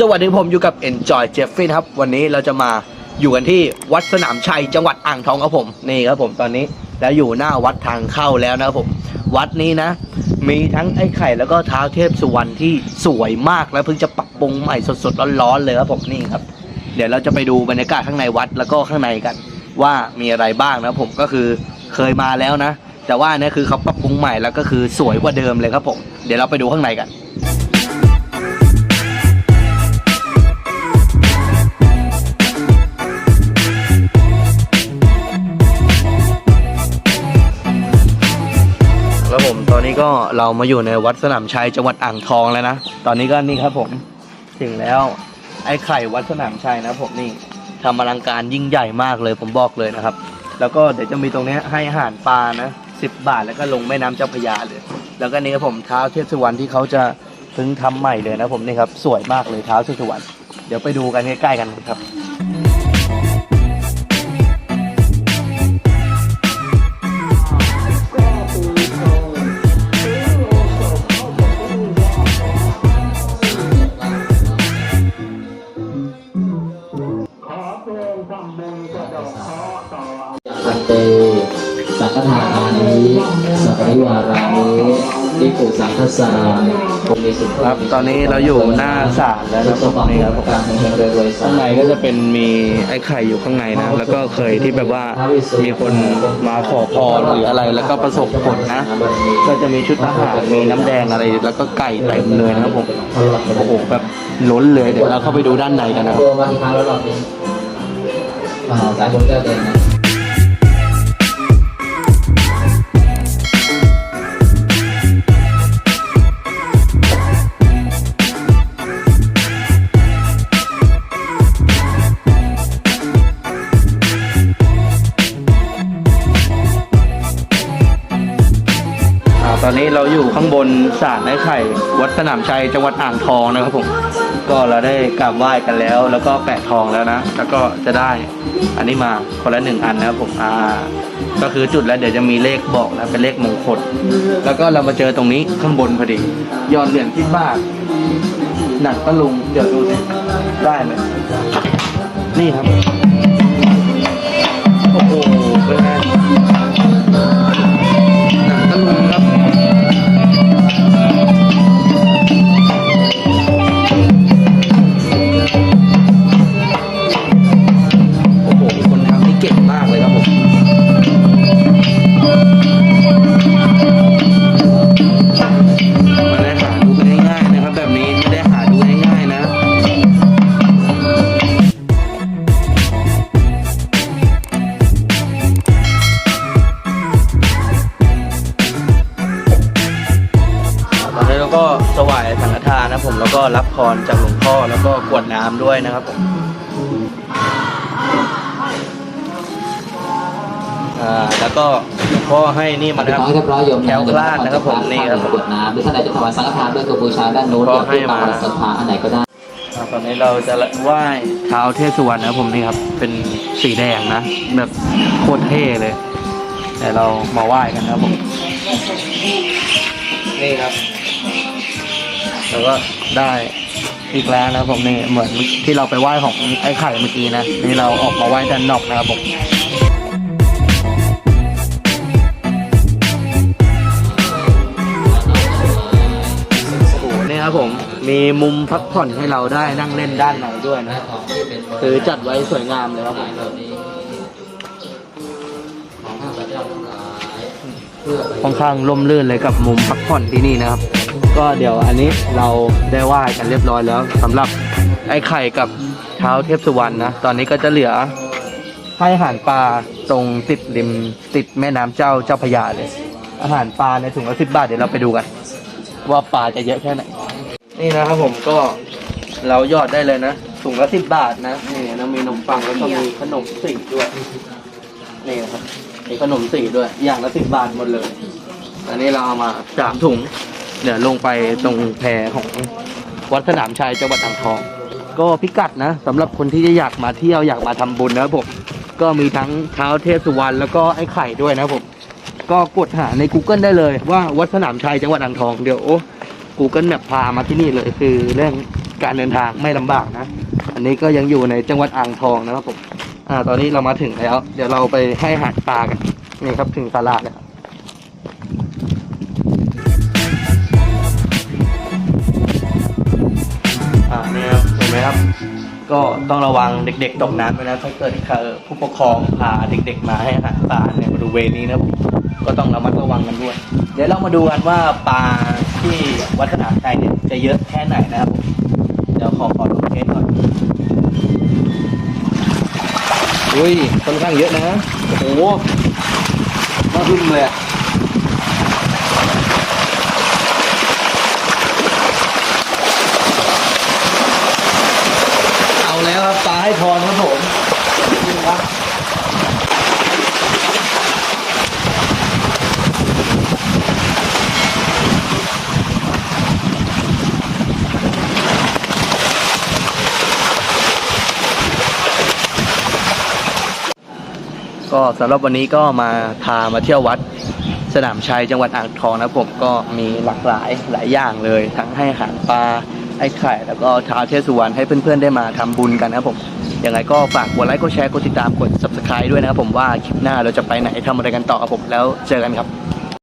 สวัสดีผมอยู่กับ Enjoy Jeffrey ครับ วันนี้เราจะมาอยู่กันที่วัดสนามชัยจังหวัดอ่างทองครับผมนี่ครับผมตอนนี้แล้วอยู่หน้าวัดทางเข้าแล้วนะครับผม วัดนี้นะ มีทั้งไอ้ไข่แล้วก็เท้าเทพสุวรรณที่สวยมากแล้วเพิ่งจะปรับปรุงใหม่สดๆร้อนๆเลยครับผมนี่ครับ เดี๋ยวเราจะไปดูบรรยากาศข้างในวัดแล้วก็ข้างในกัน ว่ามีอะไรบ้างนะครับผมก็คือเคยมาแล้วนะ แต่ว่านี่คือเขาปรับปรุงใหม่แล้วก็คือสวยกว่าเดิมเลยครับผม เดี๋ยวเราไปดูข้างในกัน ก็เรามาอยู่ในวัดสนามชัยจังหวัดอ่างทองแล้วนะ ตอนนี้ก็นี่ครับผมถึงแล้วไอ้ไข่วัดสนามชัยนะผมนี่ทำอลังการยิ่งใหญ่มากเลยผมบอกเลยนะครับ แล้วก็เดี๋ยวจะมีตรงนี้ให้อาหารปลานะสิบบาทแล้วก็ลงแม่น้ำเจ้าพระยาเลย แล้วก็นี่ครับผมเท้าเทพสุวรรณที่เขาจะเพิ่งทำใหม่เลยนะผมนี่ครับสวยมากเลยเท้าเทพสุวรรณเดี๋ยวไปดูกันใกล้ๆกันครับ ทิปุสังฆสาผมมีสุขครับตอนนี้เราอยู่หน้าศาลแล้วนะสผมมบัตินี่ครับผมการเฮงๆรวยๆข้างในก็จะเป็นมีไอ้ไข่อยู่ข้างในนะ แล้วก็เคยที่แบบว่ามีคนมาขอพรหรืออะไร แล้วก็ประสบผลนะ ก็จะมีชุดทหารมีน้ำแดงอะไร แล้วก็ไก่เต็มเลยนะครับผมโอ้โหแบบล้นเลยเดี๋ยวเราเข้าไปดูด้านในกันนะครับมากี่ครั้งแล้าสายบนแก้วแดงนะ นี้เราอยู่ข้างบนศาลไอ้ไข่ วัดสนามชัยจังหวัดอ่างทองนะครับผม ก็เราได้กราบไหว้กันแล้ว แล้วก็แปะทองแล้วนะ แล้วก็จะได้อันนี้มาคนละหนึ่งอันนะครับผมอ่าก็คือจุดแล้วเดี๋ยวจะมีเลขบอกนะเป็นเลขมงคลแล้วก็เรามาเจอตรงนี้ข้างบนพอดียอดเหรียญที่บ้าทหนักตะลุงเดี๋ยวดูสิได้ไหมนี่ครับโอ้โหเป็นไง สังฆทานนะผมแล้วก็รับพรจากหลวงพ่อแล้วก็กรวดน้ำด้วยนะครับผมอ่าแล้วก็หลวงพ่อให้นี่มาเรีนะยครับร้อยเรียบร้อยโยมแคล้วคลาดนะครับผมนี่ครับผม กดน้ำหรือท่านใดจะถวายสังฆทานด้วยกระบูชาด้านโน้นขออยากให้ที่มามาศรัทธาอันไหนก็ได้อ่าตอนนี้เราจะไหว้เท้าเทพสุวรรณนะครับผมนี่ครับเป็นสีแดงนะแบบโคตรเท่เลย แต่เรามาไหว้กันนะครับผมนี่ครับ แล้วก็ได้อีกแล้วนะครับผมนี่เหมือนที่เราไปไหว้ของไอ้ไข่เมื่อกี้นะนี่เราออกมาไหว้ด้านนอกนะครับผมโอ้โหนี่ครับผมมีมุมพักผ่อนให้เราได้นั่งเล่นด้านในด้วยนะคือจัดไว้สวยงามเลยครับผม ค่อนข้างร่มรื่นเลยกับมุมพักผ่อนที่นี่นะครับ ก็เดี๋ยวอันนี้เราได้ไหว้กันเรียบร้อยแล้วสำหรับไอ้ไข่กับเท้าเทพสุวรรณนะตอนนี้ก็จะเหลือให้อาหารปลาตรงติดริมติดแม่น้ำเจ้าเจ้าพระยาเลย อาหารปลาในถุงละสิบบาทเดี๋ยวเราไปดูกัน ว่าปลาจะเยอะแค่ไหนนี่นะครับผมก็เรายอดได้เลยนะถุงละสิบบาทนะนี่นะมีขนมปังแล้วก็มีขนมสีด้วยนี่นะครับ มีขนมสีด้วย อย่างละสิบบาทหมดเลย อันนี้เราเอามาสามถุง เดี๋ยวลงไปตรงแพของวัดสนามชัยจังหวัดอ่างทอง ก็พิกัดนะสำหรับคนที่จะอยากมาเที่ยวอยากมาทำบุญนะครับผม ก็มีทั้งเท้าเทพสุวรรณแล้วก็ไอ้ไข่ด้วยนะครับผม ก็กดหาใน Google ได้เลยว่าวัดสนามชัยจังหวัดอ่างทองเดี๋ยว Google แบบพามาที่นี่เลยคือเรื่องการเดินทางไม่ลำบากนะ อันนี้ก็ยังอยู่ในจังหวัดอ่างทองนะครับผม อ่า ตอนนี้เรามาถึงแล้ว เดี๋ยวเราไปให้อาหารปลากันนี่ครับถึงตลาดแล้วครับอ่านี่ครับเห็นไหมครับ ก็ต้องระวังเด็ก ๆ ตกน้ำไปนะถ้าเกิดเอ่อผู้ปกครองพาเด็ก ๆ มาให้อาหารปลาในบริเวณนี้นะครับก็ต้องระมัดระวังกันด้วย เดี๋ยวเรามาดูกันว่าปลาที่วัดสนามชัยเนี่ยจะเยอะแค่ไหนนะครับ เดี๋ยวขอขอดูเทสก่อน อุ้ยค่อนข้างเยอะนะโอ้โหมาพึ่งเลยอะเอาแล้วครับปลาให้พรครับผมนี่ครับ ก็สำหรับวันนี้ก็มาพามาเที่ยววัดสนามชัยจังหวัดอ่างทองนะครับผมก็มีหลากหลายหลายอย่างเลย ทั้งให้อาหารปลาไอ้ไข่แล้วก็ท้าเทศสุวรรณให้เพื่อนๆได้มาทำบุญกันนะครับผมยังไงก็ฝากกดไลค์กดแชร์กดติดตามกด subscribe ด้วยนะครับผมว่าคลิปหน้าเราจะไปไหนทำอะไรกันต่อครับผมแล้วเจอกันครับ